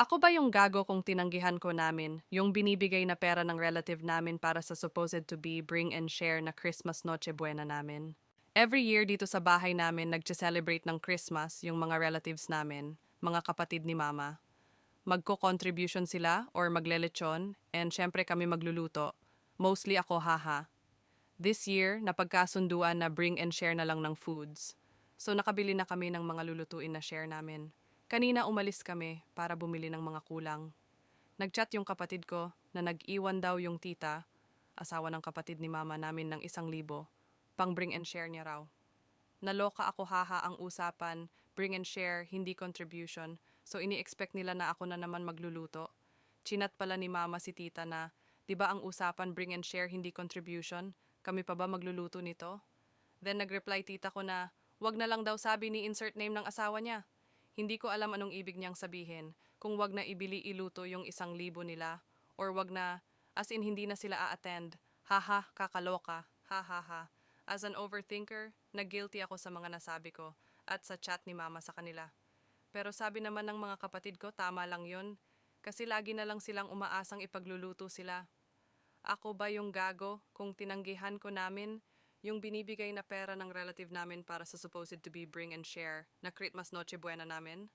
Ako ba yung gago kung tinanggihan ko namin, yung binibigay na pera ng relative namin para sa supposed to be bring and share na Christmas Noche Buena namin? Every year dito sa bahay namin nagche-celebrate ng Christmas yung mga relatives namin, mga kapatid ni mama. Magko-contribution sila or maglelechon and syempre kami magluluto. Mostly ako haha. This year, napagkasunduan na bring and share na lang ng foods. So nakabili na kami ng mga lulutuin na share namin. Kanina umalis kami para bumili ng mga kulang. Nagchat yung kapatid ko na nag-iwan daw yung tita, asawa ng kapatid ni mama namin ng isang libo, pang bring and share niya raw. Naloka ako haha ang usapan, bring and share, hindi contribution, so ini-expect nila na ako na naman magluluto. Chinat pala ni mama si tita na, di ba ang usapan bring and share, hindi contribution? Kami pa ba magluluto nito? Then nagreply tita ko na, wag na lang daw sabi ni insert name ng asawa niya. Hindi ko alam anong ibig niyang sabihin, kung wag na ibili iluto yung isang libo nila, or wag na, as in hindi na sila a-attend. Haha, kakaloka, ha ha ha. As an overthinker, nag-guilty ako sa mga nasabi ko at sa chat ni mama sa kanila. Pero sabi naman ng mga kapatid ko, tama lang yun. Kasi lagi na lang silang umaasang ipagluluto sila. Ako ba yung gago kung tinanggihan ko namin yung binibigay na pera ng relative namin para sa supposed to be bring and share na Christmas Noche Buena namin?